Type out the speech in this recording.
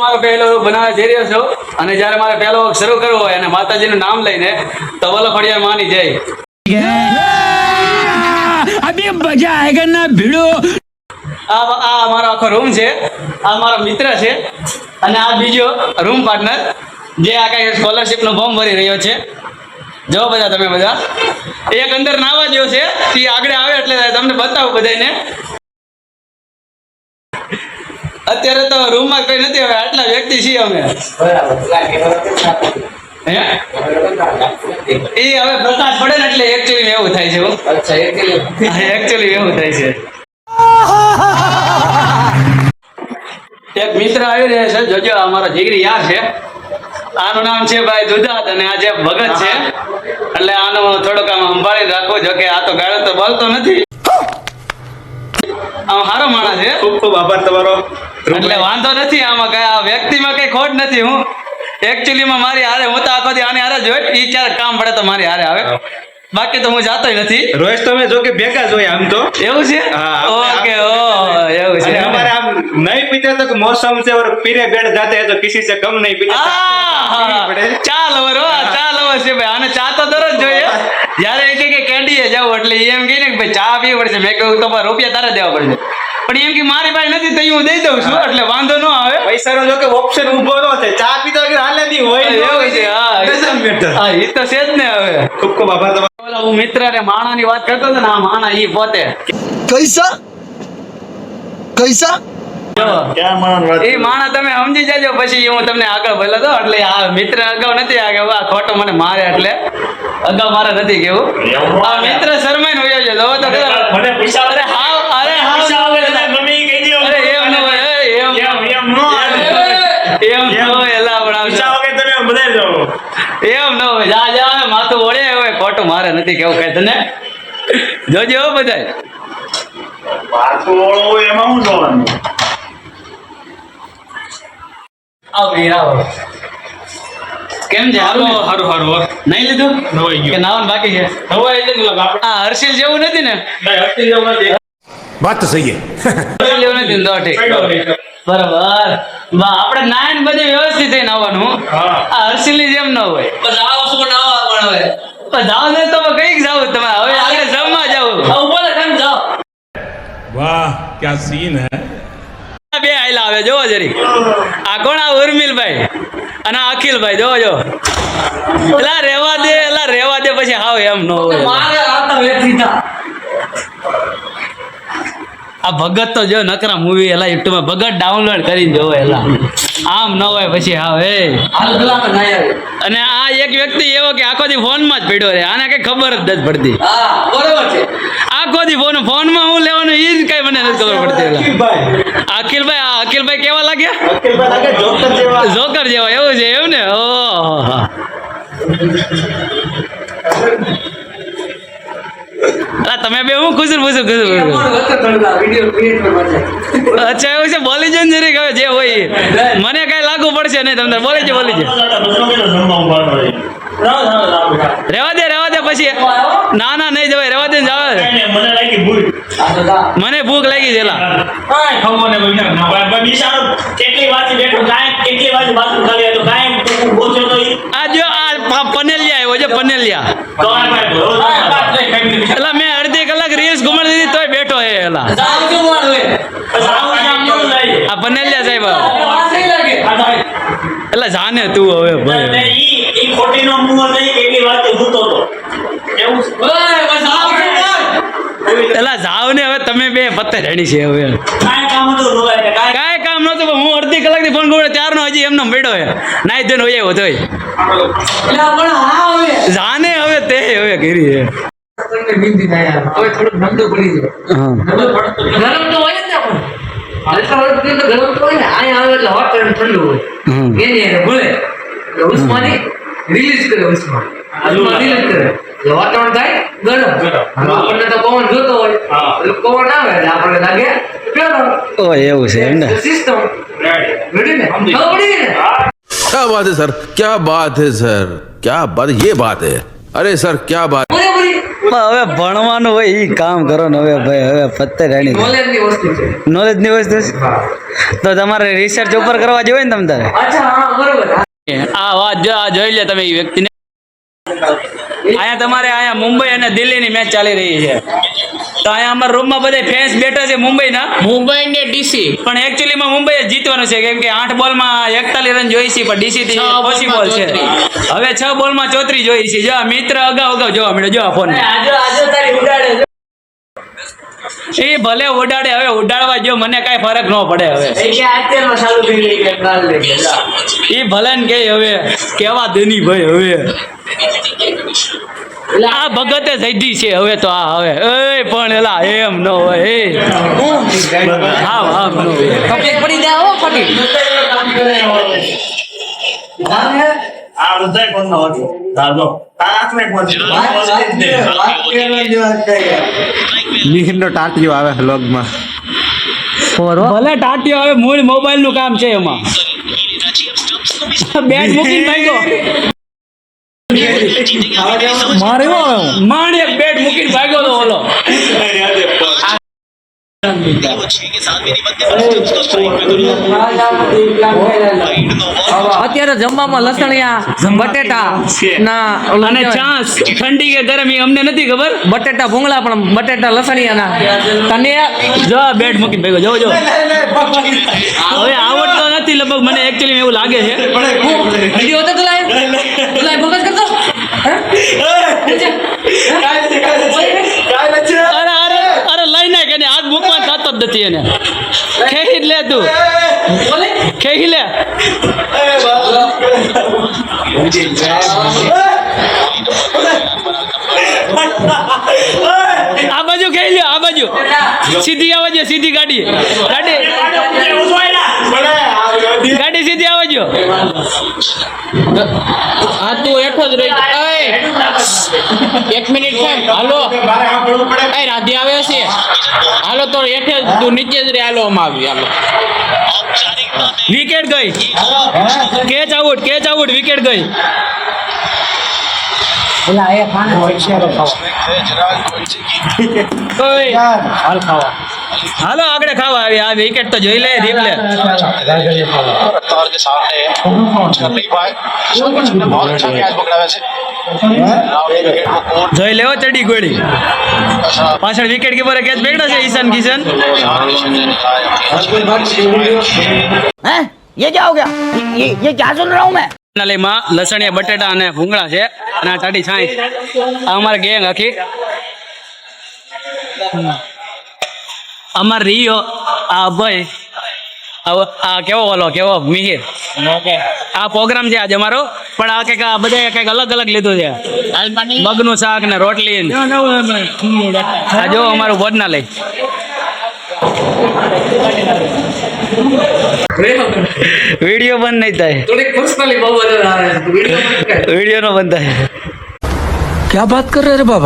મારો પહેલો બનાવવા જઈ રહ્યો છું અને જ્યારે મારે પહેલો શરૂ કરવો હોય અને માતાજીનું નામ લઈને તો વલો ફળિયાર માની જાય. મજા આયગા ના ભીડો? આ આ મારો આખો રૂમ છે. આ મારો મિત્ર છે. અને આ બીજો રૂમ પાર્ટનર જે આ કઈ સ્કોલરશિપનો ફોર્મ ભરી રહ્યો છે. જો બધા તમે બધા. એક અંદર નાવા જેવો છે. તે આગળ આવે એટલે તમને બતાવું બધાને અત્યારે તો રૂમમાં કઈ નથી હવે આટલા વ્યક્તિ છીએ અમે. એ હવે પ્રકાશ પડે ને એટલે એકચ્યુઅલી એવું થાય છે. એકચ્યુઅલી એવું. થાય છે. એક મિત્ર આવી રહ્યા છે જોજો અમારા જીગરી યાર છે. આનું નામ છે ભાઈ દુધાત અને આ જે ભગત છે. એટલે આનું થોડુંક આમ સંભાળી રાખવું જો કે આ તો ગાળો તો બોલતો નથી. આમ માણસ છે. ખૂબ ખૂબ આભાર તમારો. એટલે વાંધો નથી આમાં કઈ આ વ્યક્તિમાં કઈ ખોટ નથી હું. એકચ્યુઅલીમાં મારી હારે હું તો આખો દી આને હારે જ હોય એ કામ પડે તો મારી હારે આવે. બાકી તો હું જાતો નથી. રોહિત તમે જો કે ભેગા જોઈએ આમ તો. એવું છે? ઓકે ઓ oh, એવું છે. અમારે આમ નહીં પીતે તો મોસમ છે ઓર પીરે બેડ જાતે તો કિસી સે કમ નહીં પીતા. ચાલો જ્યારે એ કે કેન્ડીએ જાવ એટલે એમ કહે કે ભાઈ ચા પીવી પડશે. મેં કહ્યું તમારે રૂપિયા તારે દેવા પડશે. પણ એમ કે મારી પાસે નથી તો હું દઈ દઉં છું એટલે વાંધો ન આવે. પૈસા જો કે ઓપ્શન ઊભો ન છે ચા પીતા કે હાલે નહીં હોય એવું છે હા. હા એ તો છે જ ને હવે. ખૂબ ખૂબ આભાર તમારો. હું મિત્ર ને માણા ની વાત કરતો હતો ને આ માણા એ પોતે. કૈસા કૈસા જો એ માણા તમે સમજી જાજો પછી હું તમને આગળ બોલો તો એટલે આ મિત્ર અગાઉ નથી આ વાહ ખોટો મને મારે એટલે. અગાઉ મારે નથી કેવું. આ મિત્ર શરમાઈ નો યોજો તો મને પૈસા અરે હા અરે હા આવે કહી. અરે એમ ન હોય એમ એમ એમ નો એમ ન હોય એલા પણ પૈસા વગર તમે બધાય જાઓ. એમ ન જા જા માથું ઓળે હવે ખોટું મારે નથી કેવું કઈ તને. જોજો એમાં હું જોવાનું? આવ નાયન બધે વ્યવસ્થિત થઈ આવવાનું. આ હર્ષિલની જેમ ના હોય. બસ આ વસ્તુ ના આવવાનું જાવ ને તો કંઈક જાવ તમે. હવે આગળ જમવા જાવ બોલે જાવ વાહ ક્યાં સીન હે? ભાઈ લાવે જોવો જરી. આ કોણ આ ઉર્મિલભાઈ? અને આ અખિલભાઈ જોવો જો એલા રેવા દે એલા રેવા દે પછી હાવ એમ ન હોય. આ ભગત તો જો નકરા મૂવી એલા યુટ્યુબમાં ભગત ડાઉનલોડ કરીને જોવો એલા. આમ ન હોય પછી હાવ એ અને આ એક વ્યક્તિ એવો કે આખો દી ફોનમાં જ પડ્યો રે આને કઈ ખબર જ નથી પડતી. બરોબર છે. આખો દી ફોન ફોનમાં હું લેવાનું એ જ કઈ મને નથી ખબર પડતી અખિલભાઈ અખિલભાઈ. કેવા લાગ્યા? જોકર જેવા. એવું છે એવું ને? તમે બે હું ખુશ ખુશ ખુશ અચ્છા એવું છે બોલી જન ને જરીક હવે જે હોય મને કઈ લાગુ પડશે નહીં તમને બોલી છે બોલી છે. રાવ, દે રેવા દે પછી. ના ના નહીં જવાય રેવા દે ને જવા મને ભૂખ લાગી છે કાંઈ ખબર ભાઈ. ના, ભાઈ, ભાઈ, બિચારો કેટલી વાંચી બેઠો કાંઈ કેટલી વાંચી બાથરૂમ ખાલી હતું કાંઈ બોચો તો આ જો આ પનેલિયા આવ્યો છે પનેલિયા. તો આ ભાઈ તો વાત. એલા મેં અડધી કલાક રીલ્સ ઘુમાડી દીધી તોય બેઠો હે એલા. જાવ કે વાળ હોય જાવ આવું કામ ન થાય. આ પનેલિયા સાહેબ વાત નહીં લાગે. આ ભાઈ, એટલે જાને તું હવે ને ભાઈ. ઈ ઈ ખોટીનો મુંહ નહીં કેટલી વાંચી સૂતો તો એવું બસ આવ? એલા જાવ ને હવે તમે બે પત્તે રેડી છે હવે. કાંઈ કામ નતું પણ હું અડધી કલાકથી ફોન કરું ચાર નો હજી એમનો મેળો હે નાઈ ધોઈને હોય એવો તોય એટલે આ પણ હા હવે. જાને હવે તે હવે ઘેરી હે. રિલીઝ કરે ઉષ્મા રિલીઝ કરે એટલે વાતાવરણ થાય ગરમ ગરમ. હવે આપણને તો પવન જોતો હોય હા. એટલે પવન આવે એટલે આપણને લાગે ગરમ ઓ એવું છે એમ ને સિસ્ટમ રેડી ને સમજી. ખબર પડી ગઈ ને क्या बात है सर क्या बात है सर क्या बात ये बात है अरे सर क्या बात પૂરેપૂરી પણ હવે ભણવાનું હોય એ કામ કરો ને હવે ભાઈ હવે પત્તે રાણી નોલેજ ની વસ્તુ છે નોલેજની વસ્તુ છે તો તમારે રિસર્ચ ઉપર કરવા જોઈએ ને તમ તારે અચ્છા હા બરોબર આ વાત જો આ જોઈ લે તમે એ વ્યક્તિને અહીંયા તમારે અહીંયા મુંબઈ અને દિલ્હીની મેચ ચાલી રહી છે. તો અહીંયા અમારા રૂમમાં બધા ફેન્સ બેઠા છે મુંબઈના. મુંબઈ ને ડીસી પણ એકચ્યુઅલીમાં મુંબઈ જ જીતવાનું છે કેમ કે આઠ બોલમાં એકતાલીસ રન જોઈ છે પણ ડીસી થી પોસિબલ છે. હવે છ બોલમાં ચોત્રીસ જોઈ છે. જો મિત્ર અગાઉ અગાઉ જોવા મળ્યો જો આ ફોન એ ભલે ઉડાડે હવે ઉડાડવા જો મને કાંઈ ફરક ન પડે હવે. એ ભલે ને કે હવે કેવા દની ભાઈ હવે. આ ભગતે જઈધી છે હવે તો આ હવે. એ પણ એલા એમ ન હોય એ. હા હા ન હોય. તકલીફ પડી જાય હો પટી આ બધા હતો? દાદો વસ્તુ. મિહિરનો ટાંટિયો આવે વ્લોગમાં ભલે ટાટિયો હવે મૂળ મોબાઈલનું કામ છે એમાં. બેટ મૂકીને માણ એક બેટ મૂકીને ભાગ્યો તો ઓલો. અત્યારે જમવામાં લસણિયા બટેટા ના ઓલું અને કહેવાય, ઠંડી કે ગરમ એ અમને નથી ખબર. બટેટા ભૂંગળા પણ બટેટા લસણિયા ના તને જો બેટ મૂકીને ભાગ્યો જો જો. હવે આવડતો નથી લગભગ મને એકચ્યુઅલી એવું લાગે છે વીડિયો હતો તુલાય તુલાય ફોકસ કરતો હે? અરે અરે અરે લઈ નાખ એને હાથ મૂકવા થતો જ ખેહી જ લે તું. ખેહી લે. આ બાજુ ખેહી લ્યો આ બાજુ. સીધી આવજો સીધી ગાડી. ગાડી. ગાડી સીધી આવજો હા તું હેઠો જ રહી. એય, એક મિનિટ છે હાલો એ રાધી આવે છે હાલો તો હેઠે જ તું નીચે જ રે હાલો આમાં આવી હાલો વિકેટ ગઈ catch out catch out wicket ગઈ ઓય, હાલો આગળ ખાવા આવી આ વિકેટ તો જોઈ લે દીપ લે रफ्तार के सामने पहुंच कर नहीं पाए बहुत अच्छा कैच पकड़ा वैसे विकेट को कोर्ट જોઈ લેવો ચડી ગોળી પાછળ વિકેટ કીપરે કેચ બેગડા છે ઈશાન કિશન हैं ये क्या हो गया ये ये क्या सुन रहा हूँ मैं નાલીમાં લસણિયા બટેટા અને ભૂંગળા છે અને આ ટાટી છાંય આ અમારી ગેંગ આખી અમાર રિયો આ ભાઈ આ આ કેવો ઓલો કેવો મિહિર આ પ્રોગ્રામ છે આજે અમારો પણ આ કંઈક બધા કંઈક અલગ અલગ લીધું છે. મગનું શાક ને રોટલી આ જો અમારું ભોજનાલય વીડિયો બંધ નહીં થાય. વીડિયો નો બંધ થાય. ક્યાં બાત કર રહે બાબા?